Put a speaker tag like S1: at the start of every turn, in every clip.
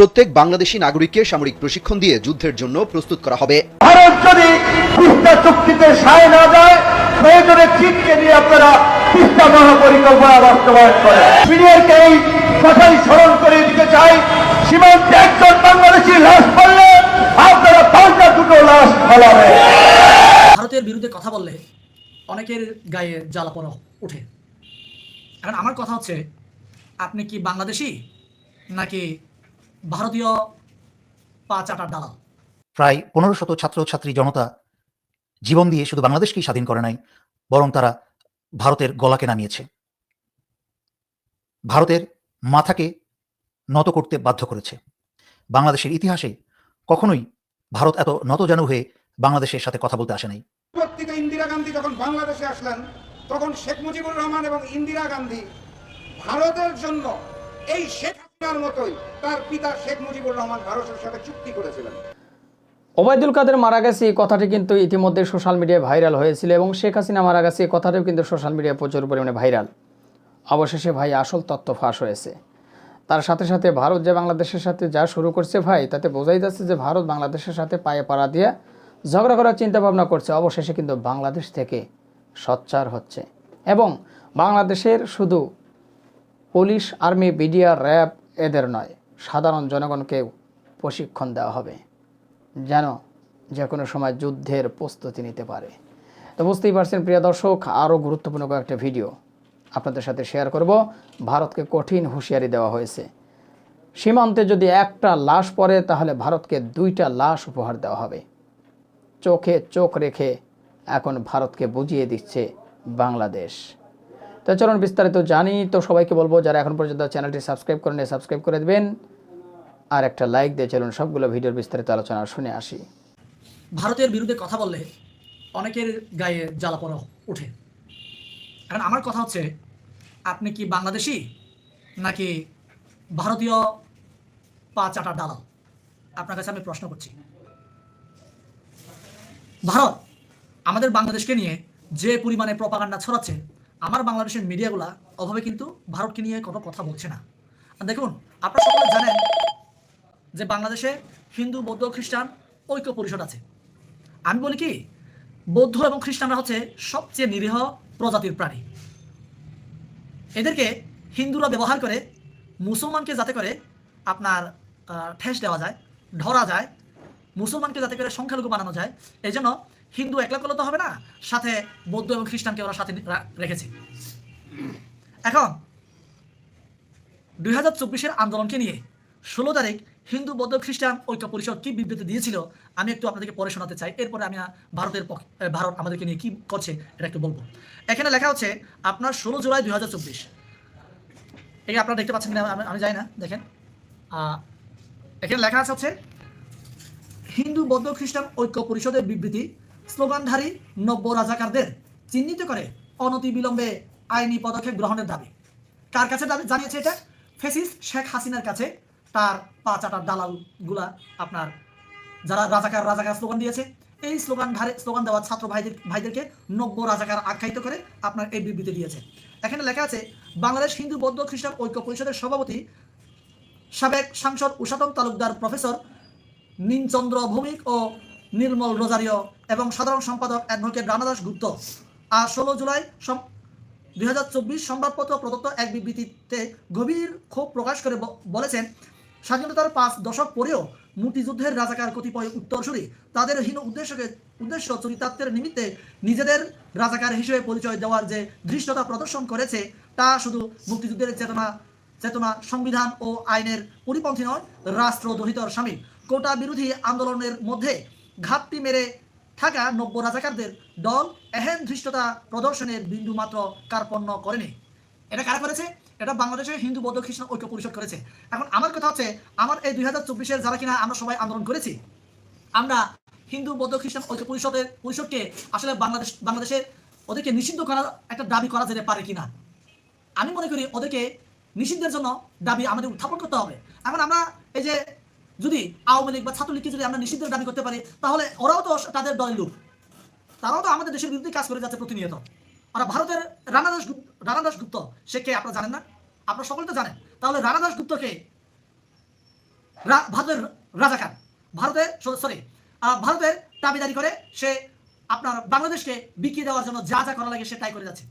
S1: প্রত্যেক বাংলাদেশি নাগরিককে সামরিক প্রশিক্ষণ দিয়ে যুদ্ধের জন্য প্রস্তুত করা হবে।
S2: ভারত যদি তিস্তা চুক্তিতে সায় না যায় প্রয়োজনে চীনকে নিয়ে আপনারা তিস্তা মহাপরিকল্পনা বাস্তবায়ন করেন। সিনিয়রকে এই কথাই স্মরণ করে দিতে চাই সীমান্তে একজন বাংলাদেশি লাশ পড়লে আপনারা পাল্টা দুটো লাশ ফলাবে
S3: ভারতের বিরুদ্ধে কথা বললে অনেকের গায়ে জ্বালাপড়া ওঠে। এখন আমার কথা হচ্ছে আপনি কি বাংলাদেশি নাকি ভারতীয় পা চাটার দালাল।
S4: প্রায় পনেরো শত ছাত্রছাত্রী জনতা জীবন দিয়ে শুধু বাংলাদেশকেই স্বাধীন করে নাই বরং তারা ভারতের গলাকে নামিয়েছে। ভারতের মাথাকে নত করতে বাধ্য করেছে। বাংলাদেশের ইতিহাসে কখনোই ভারত এত নতজানু হয়ে বাংলাদেশের সাথে কথা বলতে আসে নাই।
S5: পরবর্তীতে ইন্দিরা গান্ধী যখন বাংলাদেশে আসলেন তখন শেখ মুজিবুর রহমান এবং ইন্দিরা গান্ধী ভারতের জন্য এই শেখ
S6: ওবায়দুল কাদের মারা গেছে এই কথাটি কিন্তু ইতিমধ্যে সোশ্যাল মিডিয়ায় ভাইরাল হয়েছিল এবং শেখ হাসিনা মারা গেছে এই কথাটিও কিন্তু সোশ্যাল মিডিয়ায় প্রচুর পরিমাণে ভাইরাল। অবশেষে ভাই আসল তথ্য ফাঁস হয়েছে। তার সাথে সাথে ভারত যে বাংলাদেশের সাথে যা শুরু করছে ভাই, তাতে বোঝাই যাচ্ছে যে ভারত বাংলাদেশের সাথে পায়ে পাড়া দিয়ে ঝগড়া করার চিন্তা ভাবনা করছে। অবশেষে কিন্তু বাংলাদেশ থেকে সচ্চার হচ্ছে এবং বাংলাদেশের শুধু পুলিশ, আর্মি, বিডিআর, র্যাব এদের নয়, সাধারণ জনগণকেও প্রশিক্ষণ দেওয়া হবে, যেন যে কোনো সময় যুদ্ধের প্রস্তুতি নিতে পারে। তো বুঝতেই পারছেন, প্রিয় দর্শক, আরও গুরুত্বপূর্ণ কয়েকটা ভিডিও আপনাদের সাথে শেয়ার করব। ভারতকে কঠিন হুঁশিয়ারি দেওয়া হয়েছে। সীমান্তে যদি একটা লাশ পড়ে, তাহলে ভারতকে দুইটা লাশ উপহার দেওয়া হবে। চোখে চোখ রেখে এখন ভারতকে বুঝিয়ে দিচ্ছে বাংলাদেশ। তো চলুন বিস্তারিত জানি। তো সবাইকে বলব, যারা এখন পর্যন্ত চ্যানেলটি সাবস্ক্রাইব করেন সাবস্ক্রাইব করে দেবেন। আর একটা লাইক দিয়ে চলুন সবগুলো ভিডিওর বিস্তারিত আলোচনা শুনে আসি।
S3: ভারতের বিরুদ্ধে কথা বললে অনেকের গায়ে জ্বালাপড়া ওঠে। কারণ আমার কথা হচ্ছে, আপনি কি বাংলাদেশি নাকি ভারতীয় পা চাটার দালাল? আপনার কাছে আমি প্রশ্ন করছি। ভারত আমাদের বাংলাদেশকে নিয়ে যে পরিমাণে প্রপাগান্ডা ছড়াচ্ছে আমার বাংলাদেশের মিডিয়াগুলা অভাবে কিন্তু ভারতকে নিয়ে কোনো কথা বলছে না। দেখুন, আপনারা সকলে জানেন যে বাংলাদেশে হিন্দু, বৌদ্ধ, খ্রিস্টান ঐক্য পরিষদ আছে। আমি বলি কি, বৌদ্ধ এবং খ্রিস্টানরা হচ্ছে সবচেয়ে নিরীহ প্রজাতির প্রাণী। এদেরকে হিন্দুরা ব্যবহার করে, মুসলমানকে যাতে করে আপনার ঠেস দেওয়া যায়, ধরা যায়, মুসলমানকে যাতে করে সংখ্যালঘু বানানো যায়, এই জন্য হিন্দু একলা করলে তো হবে না। সাথে বৌদ্ধ এবং খ্রিস্টানকে ওরা সাথে রেখেছে। এখন, দুই হাজার চব্বিশের আন্দোলনকে নিয়ে ষোলো তারিখ হিন্দু, বৌদ্ধ, খ্রিস্টান ঐক্য পরিষদ কি বিবৃতি দিয়েছিল, আমি একটু আপনাদেরকে পড়ে শোনাতে চাই। এরপরে আমি ভারতের ভারত আমাদেরকে নিয়ে কি করছে, এটা একটু বলব। এখানে লেখা হচ্ছে, আপনার ষোলো জুলাই দুই হাজার চব্বিশ। এই আপনারা দেখতে পাচ্ছেন কিনা, আমি- যাই না, দেখেন। এখানে লেখা আছে হচ্ছে, হিন্দু, বৌদ্ধ, খ্রিস্টান ঐক্য পরিষদের বিবৃতি স্লোগানধারী নব্য রাজাকারদের চিহ্নিত করে অনতিবিলম্বে আইনি পদক্ষেপ গ্রহণের দাবি। কার কাছে দাবি জানিয়েছে এটা? ফেসিস শেখ হাসিনার কাছে। তার পা চাটার দালালগুলা আপনার যারা রাজাকার রাজাকার স্লোগান দিয়েছে, এই স্লোগান ধারে স্লোগান দেওয়া ছাত্র ভাইদের ভাইদেরকে নব্য রাজাকার আখ্যায়িত করে আপনার এই বিবৃতি দিয়েছে। এখানে লেখা আছে, বাংলাদেশ হিন্দু বৌদ্ধ খ্রিস্টান ঐক্য পরিষদের সভাপতি সাবেক সাংসদ উষাতম তালুকদার প্রফেসর নীলচন্দ্র ভৌমিক ও নির্মল রোজারিও এবং সাধারণ সম্পাদক অ্যাডভোকেট রানাদাস গুপ্ত। আর ষোলো জুলাই দুই হাজার চব্বিশ সংবাদপত্র প্রদত্ত এক বিবৃতিতে গভীর ক্ষোভ প্রকাশ করে বলেছেন, স্বাধীনতার পাঁচ দশক পরেও মুক্তিযুদ্ধের রাজাকার কতিপয় উত্তরসূরি তাদের হীন উদ্দেশ্যকে উদ্দেশ্য চরিতার্থের নিমিত্তে নিজেদের রাজাকার হিসেবে পরিচয় দেওয়ার যে ধৃষ্টতা প্রদর্শন করেছে, তা শুধু মুক্তিযুদ্ধের চেতনা চেতনা সংবিধান ও আইনের পরিপন্থী নয় রাষ্ট্রদ্রোহিতর স্বামী কোটা বিরোধী আন্দোলনের মধ্যে ঘাপটি মেরে থাকা নব্য রাজাকারদের দল এহেন ধৃষ্টতা প্রদর্শনের বিন্দু মাত্র কার্পণ্য করেনি। এটা কারা করেছে? এটা বাংলাদেশের হিন্দু বৌদ্ধ খ্রিস্টান ঐক্য পরিষদ করেছে। এখন আমার কথা হচ্ছে, আমার এই দুই হাজার চব্বিশের যারা কিনা আমরা সবাই আন্দোলন করেছি, আমরা হিন্দু বৌদ্ধ খ্রিস্টান ঐক্য পরিষদের, পরিষদকে আসলে বাংলাদেশ, বাংলাদেশের ওদেরকে নিষিদ্ধ করার একটা দাবি করা যেতে পারে কিনা? আমি মনে করি ওদেরকে নিষিদ্ধের জন্য দাবি আমাদের উত্থাপন করতে হবে। এখন আমরা এই যে যদি আওয়ামী লীগ বা ছাত্রলীগকে যদি আমরা নিষিদ্ধের দাবি করতে পারি, তাহলে ওরাও তো তাদের দলের লোক। তারাও তো আমাদের দেশের বিরুদ্ধে কাজ করে যাচ্ছে প্রতিনিয়ত। আর ভারতের রানা দাস রানা দাস গুপ্ত, সে কে আপনারা জানেন না? আপনারা সকলে তো জানেন। তাহলে রানা দাস গুপ্তকে ভারতের রাজাকার। ভারতের সরি ভারতের দাবিদারি করে সে আপনার বাংলাদেশকে বিকিয়ে দেওয়ার জন্য যা যা করা লাগে সে তাই করে যাচ্ছে।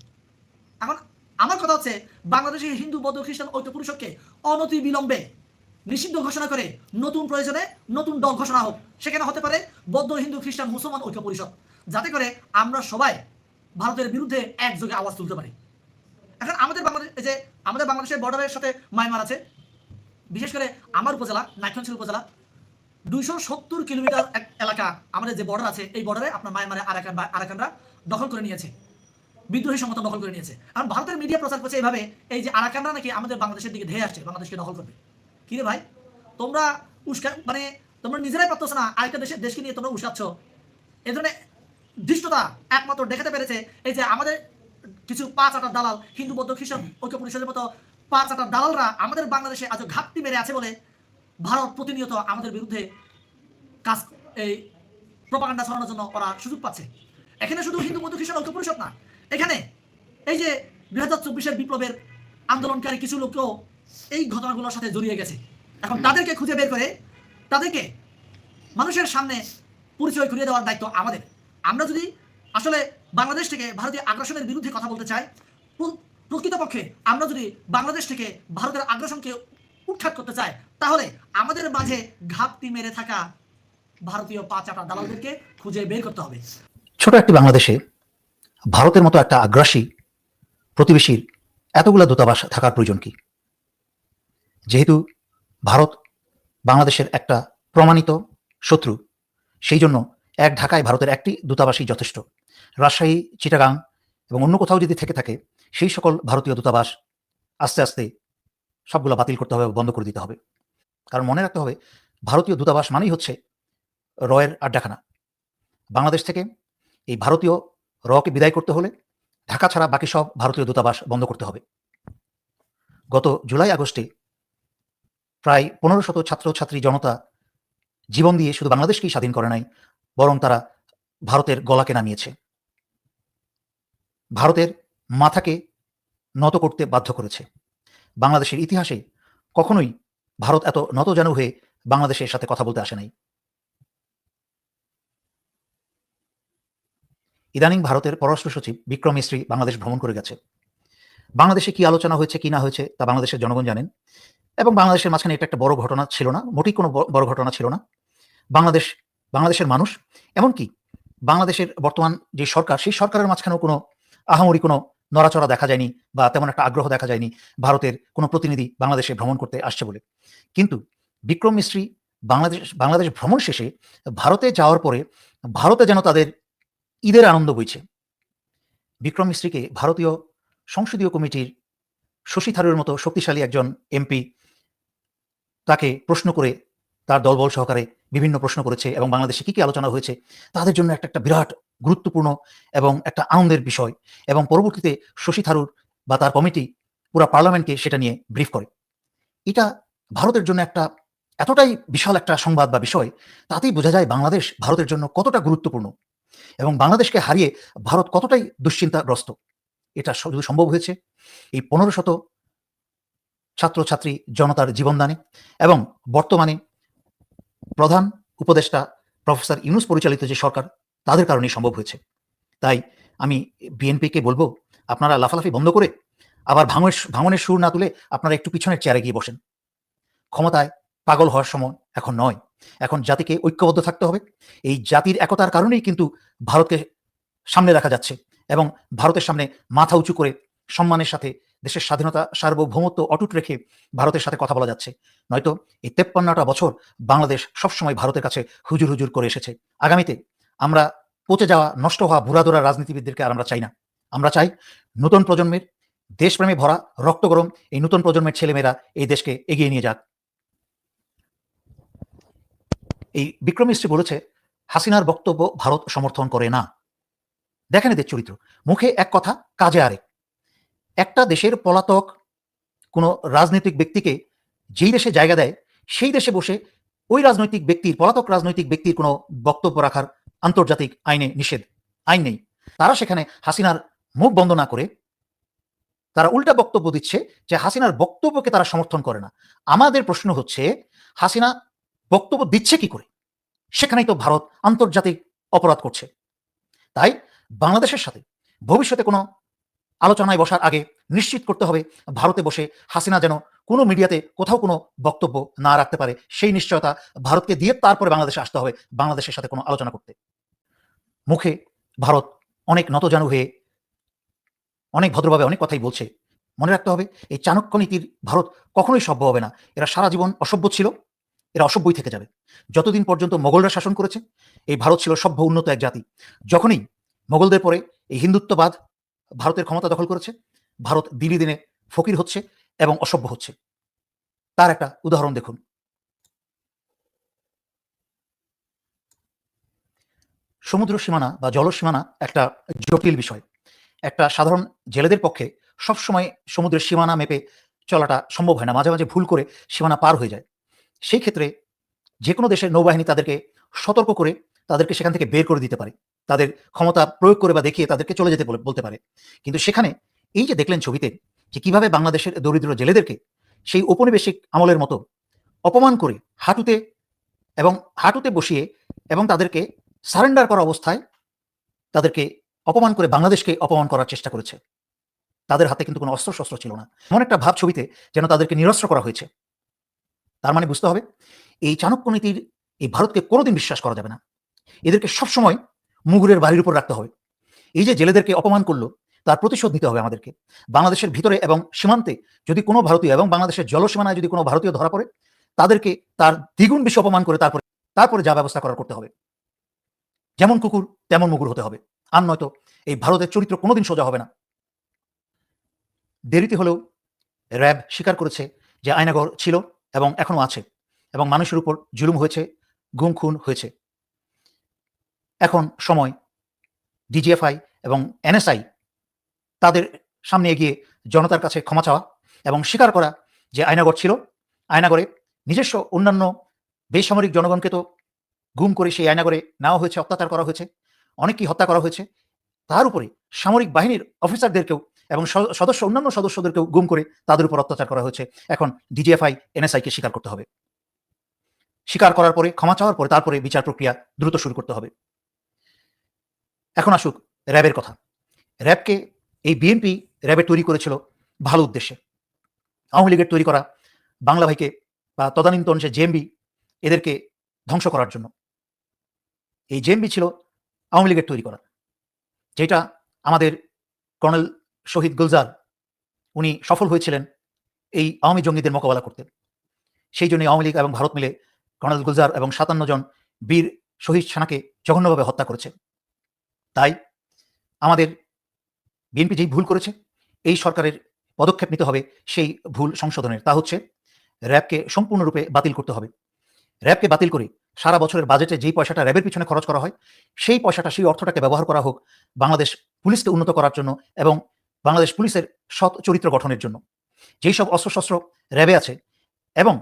S3: এখন আমার কথা হচ্ছে বাংলাদেশের হিন্দু, বৌদ্ধ, খ্রিস্টান, ঐক্য পরিষদকে অনতি বিলম্বে নিষিদ্ধ ঘোষণা করে নতুন প্রয়োজনে নতুন দল ঘোষণা হোক। সেখানে হতে পারে বৌদ্ধ, হিন্দু, খ্রিস্টান, মুসলমান ঐক্য পরিষদ। যাতে করে আমরা সবাই ভারতের বিরুদ্ধে একযোগে আওয়াজ তুলতে পারি। এখন আমাদের বাংলাদেশ যে আমাদের বাংলাদেশের বর্ডারের সাথে মায়ানমার আছে। বিশেষ করে আমার উপজেলা নাইক্ষণশীল উপজেলা। দুইশো সত্তর কিলোমিটার এক এলাকা আমাদের যে বর্ডার আছে, এই বর্ডারে আপনার মায়ানমারে আরাকান বা আরাকানরা দখল করে নিয়েছে। বিদ্রোহী সংগঠন দখল করে নিয়েছে। কারণ ভারতের মিডিয়া প্রচার করছে এইভাবে এই যে আরাকানরা নাকি আমাদের বাংলাদেশের দিকে ধেয়ে আসছে, বাংলাদেশকে দখল করবে। কি রে ভাই? তোমরা উস্কা মানে তোমরা নিজেরাই পারতো না আরেকটা দেশের দেশকে নিয়ে তোমরা উস্কাচ্ছ। এই ধরনের দৃষ্টতা একমাত্র দেখাতে পেরেছে এই যে আমাদের কিছু পাঁচ আটার দালাল, হিন্দু, বৌদ্ধ, খ্রিস্টান ঐক্য পরিষদের মতো পাঁচ আটার দালালরা আমাদের বাংলাদেশে আজ ঘাটতি মেরে আছে বলে ভারত প্রতিনিয়ত আমাদের বিরুদ্ধে কাজ এই প্রপাগান্ডা ছড়ানোর জন্য ওরা সুযোগ পাচ্ছে। এখানে শুধু হিন্দু, বৌদ্ধ, খ্রিস্টান ঐক্য পরিষদ না। এখানে এই যে দুই হাজার চব্বিশের বিপ্লবের আন্দোলনকারী কিছু লোকও এই ঘটনাগুলোর সাথে জড়িয়ে গেছে। এখন তাদেরকে খুঁজে বের করে তাদেরকে মানুষের সামনে পরিচয় করিয়ে দেওয়ার দায়িত্ব আমাদের। আমরা যদি আসলে বাংলাদেশ থেকে ভারতীয় আগ্রাসনের বিরুদ্ধে কথা বলতে চাই প্রকৃতপক্ষে আমরা যদি বাংলাদেশ থেকে ভারতের আগ্রাসনকে উৎখাত করতে চাই, তাহলে আমাদের মাঝে ঘাপটি মেরে থাকা ভারতীয় পাঁচ আটা দালালদেরকে খুঁজে বের করতে হবে।
S4: ছোট একটি বাংলাদেশে ভারতের মতো একটা আগ্রাসী প্রতিবেশীর এতগুলা দূতাবাস থাকার প্রয়োজন কি? যেহেতু ভারত বাংলাদেশের একটা প্রমাণিত শত্রু, সেই জন্য এক ঢাকায় ভারতের একটি দূতাবাসই যথেষ্ট। রাজশাহী, চিটাগাং এবং অন্য কোথাও যদি থেকে থাকে, সেই সকল ভারতীয় দূতাবাস আস্তে আস্তে সবগুলো বাতিল করতে হবে বন্ধ করে দিতে হবে। কারণ মনে রাখতে হবে, ভারতীয় দূতাবাস মানেই হচ্ছে রয়ের আড্ডাখানা। বাংলাদেশ থেকে এই ভারতীয় রকে বিদায় করতে হলে ঢাকা ছাড়া বাকি সব ভারতীয় দূতাবাস বন্ধ করতে হবে। গত জুলাই আগস্টে প্রায় পনেরো শত ছাত্রছাত্রী জনতা জীবন দিয়ে শুধু বাংলাদেশকেই স্বাধীন করে নাই, বরং তারা ভারতের গলাকে নামিয়েছে। ভারতের মাথাকে নত করতে বাধ্য করেছে। বাংলাদেশের ইতিহাসে কখনোই ভারত এত নতজানু হয়ে বাংলাদেশের সাথে কথা বলতে আসে নাই। ইদানিং ভারতের পররাষ্ট্র সচিব বিক্রম মিস্ত্রি বাংলাদেশ ভ্রমণ করে গেছে। বাংলাদেশে কি আলোচনা হয়েছে, কি না হয়েছে, তা বাংলাদেশের জনগণ জানেন। এবং বাংলাদেশের মাঝখানে এটা একটা বড় ঘটনা ছিল না, মোটেই কোনো বড় ঘটনা ছিল না। বাংলাদেশ, বাংলাদেশের মানুষ, এমনকি বাংলাদেশের বর্তমান যে সরকার, সেই সরকারের মাঝখানেও কোনো আহামরি কোনো নড়াচড়া দেখা যায়নি বা তেমন একটা আগ্রহ দেখা যায়নি ভারতের কোনো প্রতিনিধি বাংলাদেশে ভ্রমণ করতে আসছে বলে। কিন্তু বিক্রম মিস্ত্রি বাংলাদেশ বাংলাদেশ ভ্রমণ শেষে ভারতে যাওয়ার পরে ভারতে যেন তাদের ঈদের আনন্দ বইছে। বিক্রম মিস্ত্রিকে ভারতীয় সংসদীয় কমিটির শশী থারুরের মতো শক্তিশালী একজন এমপি তাকে প্রশ্ন করে তার দলবল সহকারে বিভিন্ন প্রশ্ন করেছে এবং বাংলাদেশে কি কি আলোচনা হয়েছে, তাদের জন্য একটা একটা বিরাট গুরুত্বপূর্ণ এবং একটা আনন্দের বিষয় এবং পরবর্তীতে শশী থারুর বা তার কমিটি পুরো পার্লামেন্টকে সেটা নিয়ে ব্রিফ করে। এটা ভারতের জন্য একটা এতটাই বিশাল একটা সংবাদ বা বিষয়, তাতেই বোঝা যায় বাংলাদেশ ভারতের জন্য কতটা গুরুত্বপূর্ণ এবং বাংলাদেশকে হারিয়ে ভারত কতটাই দুশ্চিন্তাগ্রস্ত। এটা শুধু সম্ভব হয়েছে, এই পনেরো শত ছাত্রছাত্রী জনতার জীবনদানে এবং বর্তমানে প্রধান উপদেষ্টা প্রফেসর ইউনুস পরিচালিত যে সরকার, তাদের কারণেই সম্ভব হয়েছে। তাই আমি বিএনপিকে বলব, আপনারা লাফালাফি বন্ধ করে আবার ভাঙনের ভাঙনের সুর না তুলে আপনারা একটু পিছনের চেয়ারে গিয়ে বসেন। ক্ষমতায় পাগল হওয়ার সময় এখন নয়। এখন জাতিকে ঐক্যবদ্ধ থাকতে হবে। এই জাতির একতার কারণেই কিন্তু ভারতকে সামনে রাখা যাচ্ছে এবং ভারতের সামনে মাথা উঁচু করে সম্মানের সাথে দেশের স্বাধীনতা, সার্বভৌমত্ব অটুট রেখে ভারতের সাথে কথা বলা যাচ্ছে। নয়তো এই তেপ্পান্নটা বছর বাংলাদেশ সবসময় ভারতের কাছে হুজুর হুজুর করে এসেছে। আগামীতে আমরা পচে যাওয়া, নষ্ট হওয়া বুড়াদোরা রাজনীতিবিদদেরকে আর আমরা চাই না। আমরা চাই নতুন প্রজন্মের দেশপ্রেমে ভরা, রক্ত গরম এই নতুন প্রজন্মের ছেলেমেয়েরা এই দেশকে এগিয়ে নিয়ে যাক। এই বিক্রম মিস্ত্রি বলেছে, হাসিনার বক্তব্য ভারত সমর্থন করে না। দেখেন এদের চরিত্র। মুখে এক কথা, কাজে আরেক। একটা দেশের পলাতক কোনো রাজনৈতিক ব্যক্তিকে যেই দেশে জায়গা দেয়, সেই দেশে বসে ওই রাজনৈতিক ব্যক্তির, পলাতক রাজনৈতিক ব্যক্তির কোনো বক্তব্য রাখার আন্তর্জাতিক আইনে নিষেধ, আইন নেই। তারা সেখানে হাসিনার মুখ বন্ধ না করে তারা উল্টা বক্তব্য দিচ্ছে যে হাসিনার বক্তব্যকে তারা সমর্থন করে না। আমাদের প্রশ্ন হচ্ছে, হাসিনা বক্তব্য দিচ্ছে কি করে? সেখানেই তো ভারত আন্তর্জাতিক অপরাধ করছে। তাই বাংলাদেশের সাথে ভবিষ্যতে কোনো আলোচনায় বসার আগে নিশ্চিত করতে হবে, ভারতে বসে হাসিনা যেন কোনো মিডিয়াতে কোথাও কোনো বক্তব্য না রাখতে পারে। সেই নিশ্চয়তা ভারতকে দিয়ে তারপরে বাংলাদেশে আসতে হবে, বাংলাদেশের সাথে কোনো আলোচনা করতে। মুখে ভারত অনেক নতজানু হয়ে অনেক ভদ্রভাবে অনেক কথাই বলছে। মনে রাখতে হবে, এই চাণক্য নীতির ভারত কখনোই সভ্য হবে না। এরা সারা জীবন অসভ্য ছিল, এরা অসভ্যই থেকে যাবে। যতদিন পর্যন্ত মোগলরা শাসন করেছে, এই ভারত ছিল সভ্য উন্নত এক জাতি। যখনই মোগলদের পরে এই হিন্দুত্ববাদ ভারতের ক্ষমতা দখল করেছে, ভারত দিনে দিনে ফকির হচ্ছে এবং অসভ্য হচ্ছে। তার একটা উদাহরণ দেখুন। সমুদ্র সীমানা বা জল সীমানা একটা জটিল বিষয়। একটা সাধারণ জেলেদের পক্ষে সবসময় সমুদ্রের সীমানা মেপে চলাটা সম্ভব হয় না। মাঝে মাঝে ভুল করে সীমানা পার হয়ে যায়। সেই ক্ষেত্রে যে কোনো দেশের নৌবাহিনী তাদেরকে সতর্ক করে তাদেরকে সেখান থেকে বের করে দিতে পারে। তাদের ক্ষমতা প্রয়োগ করে বা দেখিয়ে তাদেরকে চলে যেতে বলতে পারে। কিন্তু সেখানে এই যে দেখলেন ছবিতে যে কীভাবে বাংলাদেশের দরিদ্র জেলেদেরকে সেই ঔপনিবেশিক আমলের মতো অপমান করে হাঁটুতে এবং হাঁটুতে বসিয়ে এবং তাদেরকে সারেন্ডার করা অবস্থায় তাদেরকে অপমান করে বাংলাদেশকে অপমান করার চেষ্টা করেছে। তাদের হাতে কিন্তু কোনো অস্ত্র শস্ত্র ছিল না। এমন একটা ভাব ছবিতে যেন তাদেরকে নিরস্ত্র করা হয়েছে। তার মানে বুঝতে হবে, এই চাণক্য নীতির এই ভারতকে কোনোদিন বিশ্বাস করা যাবে না। এদেরকে সবসময় মুগুরের বাড়ির উপর রাখতে হবে। এই যে জেলেদেরকে অপমান করল, তার প্রতিশোধ নিতে হবে আমাদেরকে। বাংলাদেশের ভিতরে এবং সীমান্তে যদি কোনো ভারতীয় এবং বাংলাদেশের জলসীমানায় যদি কোনো ভারতীয় ধরা পড়ে, তাদেরকে তার দ্বিগুণ বেশি অপমান করে তারপরে তারপরে যা ব্যবস্থা করার করতে হবে। যেমন কুকুর, তেমন মুগুর হতে হবে। আর নয়তো এই ভারতের চরিত্র কোনোদিন সোজা হবে না। দেরিতে হলেও র্যাব স্বীকার করেছে যে আয়নাগর ছিল এবং এখনও আছে এবং মানুষের উপর জুলুম হয়েছে গুম খুন হয়েছে। এখন সময়। ডিজিএফআই এবং এনএসআই তাদের সামনে এগিয়ে জনতার কাছে ক্ষমা চাওয়া এবং স্বীকার করা যে আয়নাগর ছিল আয়নাগরে নিজস্ব অন্যান্য বেসামরিক জনগণকে তো গুম করে সেই আয়নাগরে নেওয়া হয়েছে, অত্যাচার করা হয়েছে, অনেককেই হত্যা করা হয়েছে, তার উপরে সামরিক বাহিনীর অফিসারদেরকেও এবং সদস্য, অন্যান্য সদস্যদেরকেও গুম করে তাদের উপর অত্যাচার করা হয়েছে। এখন ডিজিএফআই এনএসআইকে স্বীকার করতে হবে। স্বীকার করার পরে, ক্ষমা চাওয়ার পরে তারপরে বিচার প্রক্রিয়া দ্রুত শুরু করতে হবে। এখন আসুক র্যাবের কথা। র্যাবকে এই বিএনপি র্যাবে তৈরি করেছিল ভালো উদ্দেশ্যে। আওয়ামী লীগের তৈরি করা বাংলা ভাইকে বা তদানীন্তন সে জেএমবি এদেরকে ধ্বংস করার জন্য। এই জেএমবি ছিল আওয়ামী লীগের তৈরি করা, যেটা আমাদের কর্নেল শহীদ গুলজার, উনি সফল হয়েছিলেন এই আওয়ামী জঙ্গিদের মোকাবেলা করতে। সেই জন্য আওয়ামী লীগ এবং ভারত মিলে কর্নেল গুলজার এবং সাতান্ন জন বীর শহীদ সেনাকে জঘন্যভাবে হত্যা করেছে। তাই আমাদের বিএনপি যেই ভুল করেছে, এই সরকারের পদক্ষেপ নিতে হবে সেই ভুল সংশোধনের। তা হচ্ছে র্যাবকে সম্পূর্ণরূপে বাতিল করতে হবে। র্যাবকে বাতিল করে সারা বছরের বাজেটে যেই পয়সাটা র্যাবের পিছনে খরচ করা হয়, সেই পয়সাটা সেই অর্থটাকে ব্যবহার করা হোক বাংলাদেশ পুলিশকে উন্নত করার জন্য এবং বাংলাদেশ পুলিশের সৎ চরিত্র গঠনের জন্য। যেই সব অস্ত্রশস্ত্র র্যাবে আছে এবং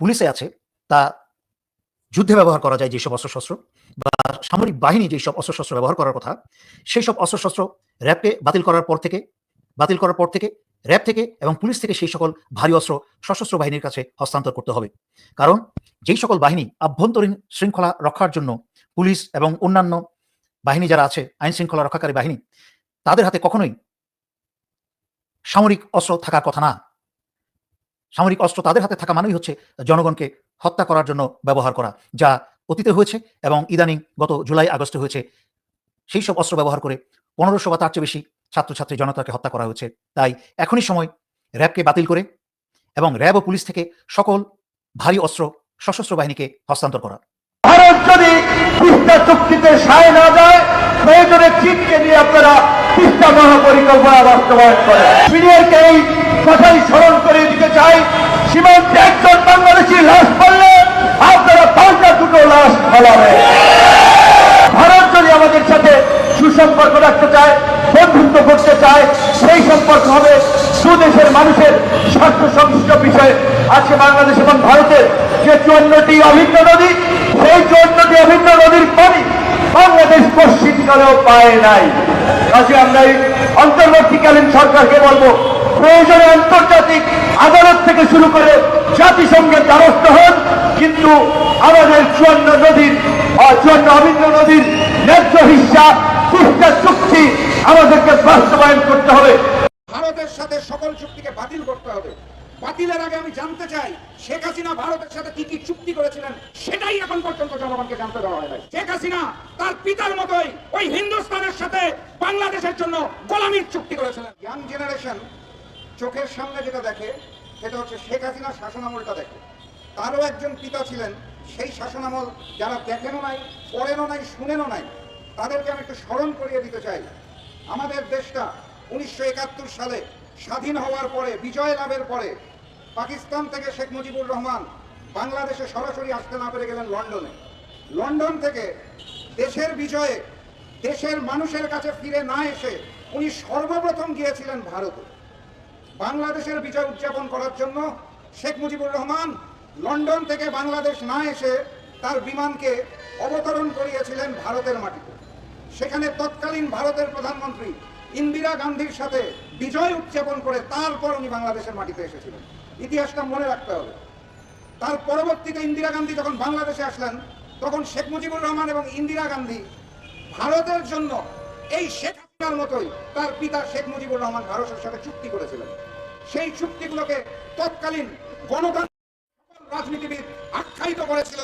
S4: পুলিশে আছে, তা যুদ্ধে ব্যবহার করা যায় যেসব অস্ত্রশস্ত্র বা সামরিক বাহিনী যেসব অস্ত্রশস্ত্র ব্যবহার করার কথা সেই সব অস্ত্রশস্ত্র র্যাবকে বাতিল করার পর থেকে, বাতিল করার পর থেকে, র্যাব থেকে এবং পুলিশ থেকে সেই সকল ভারী অস্ত্র সশস্ত্র বাহিনীর কাছে হস্তান্তর করতে হবে। কারণ যেই সকল বাহিনী আভ্যন্তরীণ শৃঙ্খলা রক্ষার জন্য পুলিশ এবং অন্যান্য বাহিনী যারা আছে, আইন শৃঙ্খলা রক্ষাকারী বাহিনী, তাদের হাতে কখনোই সামরিক অস্ত্র থাকার কথা না। সামরিক অস্ত্র তাদের হাতে থাকা মানেই হচ্ছে জনগণকে হত্যা করার জন্য ব্যবহার করা, যা অতীতে হয়েছে এবং ইদানিং গত জুলাই, আগস্টে হয়েছে। সেই সব অস্ত্র ব্যবহার করে পনেরোশো বা তার চেয়ে বেশি ছাত্রছাত্রী জনতাকে হত্যা করা হয়েছে। তাই এখনই সময় র্যাবকে বাতিল করে এবং র্যাব ও পুলিশ থেকে সকল ভারী অস্ত্র, সশস্ত্র বাহিনীকে হস্তান্তর করা।
S2: ভারত যদি তিস্তা চুক্তিতে সায় না দেয় প্রয়োজনে চীনকে নিয়ে আপনারা তিস্তা মহাপরিকল্পনা বাস্তবায়ন চীনেরকে এই কথাই স্মরণ করে দিতে চাই সীমান্তে একজন বাংলাদেশি লাশ পড়লে আপনারা পাল্টা দুটো লাশ ফলাবেন। ভারত যদি আমাদের সাথে সুসম্পর্ক রাখতে চায়, বন্ধুত্ব করতে চায়, সেই সম্পর্ক হবে সুদেশের মানুষের স্বার্থ সংশ্লিষ্ট বিষয়। আছে বাংলাদেশ এবং ভারতের যে চুয়ান্নটি অভিন্ন নদী, সেই চুয়ান্নটি অভিন্ন নদীর পানি বাংলাদেশ পশ্চিমকালেও পায় নাই। কাজে আমরা এই অন্তর্বর্তীকালীন সরকারকে বলব, প্রয়োজনে আন্তর্জাতিক আদালত থেকে শুরু করে জাতিসংঘের দ্বারস্থ হন কিন্তু আমাদের চুয়ান্ন নদীর চুয়ান্ন অভিন্ন নদীর ন্যায্য হিসা তিস্তা চুক্তি আমাদেরকে বাস্তবায়ন করতে হবে।
S5: ভারতের সাথে সকল চুক্তিকে বাতিল করতে হবে। বাতিলের আগে আমি জানতে চাই শেখ হাসিনা ভারতের সাথে কি কি চুক্তি করেছিলেন সেটাই এখন পর্যন্ত জনগণকে জানতে দেওয়া হয় নাই। শেখ হাসিনা তার পিতার মতোই ওই হিন্দুস্তানের সাথে বাংলাদেশের জন্য গোলামির চুক্তি করেছিলেন। ইয়াং জেনারেশন চোখের সামনে যেটা দেখে, সেটা হচ্ছে শেখ হাসিনার শাসনামলটা দেখে। তারও একজন পিতা ছিলেন, সেই শাসনামল যারা দেখেনও নাই, পড়েনও নাই, শুনেনও নাই, তাদেরকে আমি একটু স্মরণ করিয়ে দিতে চাই। আমাদের দেশটা উনিশশো একাত্তর সালে স্বাধীন হওয়ার পরে, বিজয় লাভের পরে, পাকিস্তান থেকে শেখ মুজিবুর রহমান বাংলাদেশে সরাসরি আসতে না পেরে গেলেন লন্ডনে। লন্ডন থেকে দেশের বিজয়ে, দেশের মানুষের কাছে ফিরে না এসে উনি সর্বপ্রথম গিয়েছিলেন ভারতে। বাংলাদেশের বিজয় উদযাপন করার জন্য শেখ মুজিবুর রহমান লন্ডন থেকে বাংলাদেশ না এসে তার বিমানকে অবতরণ করিয়েছিলেন ভারতের মাটিতে। সেখানে তৎকালীন ভারতের প্রধানমন্ত্রী ইন্দিরা গান্ধীর সাথে বিজয় উদযাপন করে তারপর উনি বাংলাদেশের মাটিতে এসেছিলেন। ইতিহাসটা মনে রাখতে হবে। তার পরবর্তীতে ইন্দিরা গান্ধী যখন বাংলাদেশে আসলেন, তখন শেখ মুজিবুর রহমান এবং ইন্দিরা গান্ধী ভারতের জন্য এই শেখ হাসিনার মতোই তার পিতা শেখ মুজিবুর রহমান ভারতের সাথে চুক্তি করেছিলেন। সেই চুক্তিগুলোকে তৎকালীন গণতান্ত্রিক রাজনীতিবিদ আখ্যায়িত করেছিল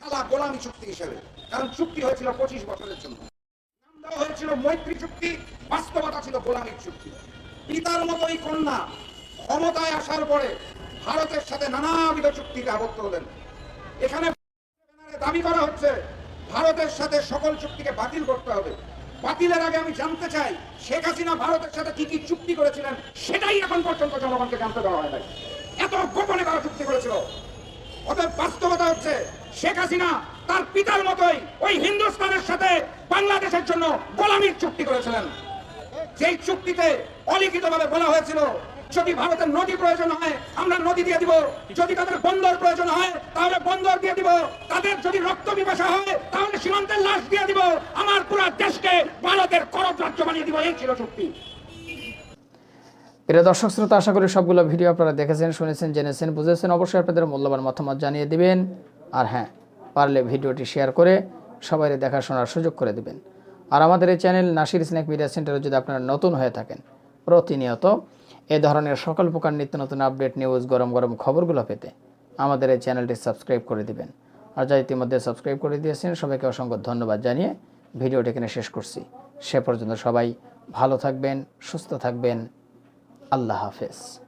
S5: সালা গোলামী চুক্তি হিসেবে, কারণ চুক্তি হয়েছিল পঁচিশ বছরের জন্য। নাম দেওয়া হয়েছিল মৈত্রী চুক্তি, বাস্তবতা ছিল গোলামীর চুক্তি। পিতার মতোই কন্যা ক্ষমতায় আসার পরে ভারতের সাথে নানাবিধ চুক্তিতে আবদ্ধ হলেন। এখানে দাবি করা হচ্ছে, ভারতের সাথে সকল চুক্তিকে বাতিল করতে হবে। বাতিলের আগে আমি জানতে চাই, শেখ হাসিনা ভারতের সাথে কি কি চুক্তি করেছিলেন, সেটাই এখন পর্যন্ত জনগণকে জানতে দেওয়া হয় নাই। এত গোপনে তারা চুক্তি করেছিল? অতএব বাস্তবতা হচ্ছে, শেখ হাসিনা তার পিতার মতোই ওই হিন্দুস্তানের সাথে বাংলাদেশের জন্য গোলামির চুক্তি করেছিলেন। যেই চুক্তিতে অলিখিতভাবে বলা হয়েছিল যদি ভারতের নদী প্রয়োজন হয়, আমরা নদী দিয়ে দিব। যদি তাদের বন্দর প্রয়োজন হয়, তাহলে বন্দর দিয়ে দিব। তাদের যদি রক্ত পিপাসা হয়, তাহলে সীমান্তের লাশ দিয়ে দিব। আমার পুরো দেশকে ভারতের করপ রাজ্য বানিয়ে দিব। এই ছিল চুক্তি।
S6: প্রিয় দর্শক শ্রোতা, আশা করি সবগুলো ভিডিও আপনারা দেখেছেন, শুনেছেন, জেনেছেন, বুঝেছেন। অবশ্যই আপনাদের মূল্যবান মতামত জানিয়ে দিবেন। আর হ্যাঁ পারলে ভিডিওটি শেয়ার করে সবাই দেখাশোনার সুযোগ করে দিবেন। আর আমাদের এই চ্যানেল নাসির স্ন্যাক মিডিয়া সেন্টারে যদি আপনারা নতুন হয়ে থাকেন, প্রতিনিয়ত এ ধরনের সকল প্রকার নিত্য নতুন আপডেট নিউজ গরম গরম খবরগুলো পেতে আমাদের এই চ্যানেলটি সাবস্ক্রাইব করে দিবেন। আর যা ইতিমধ্যে সাবস্ক্রাইব করে দিয়েছেন, সবাইকে অসংখ্য ধন্যবাদ জানিয়ে ভিডিওটি এখানে শেষ করছি। সে পর্যন্ত সবাই ভালো থাকবেন, সুস্থ থাকবেন। আল্লাহ হাফেজ।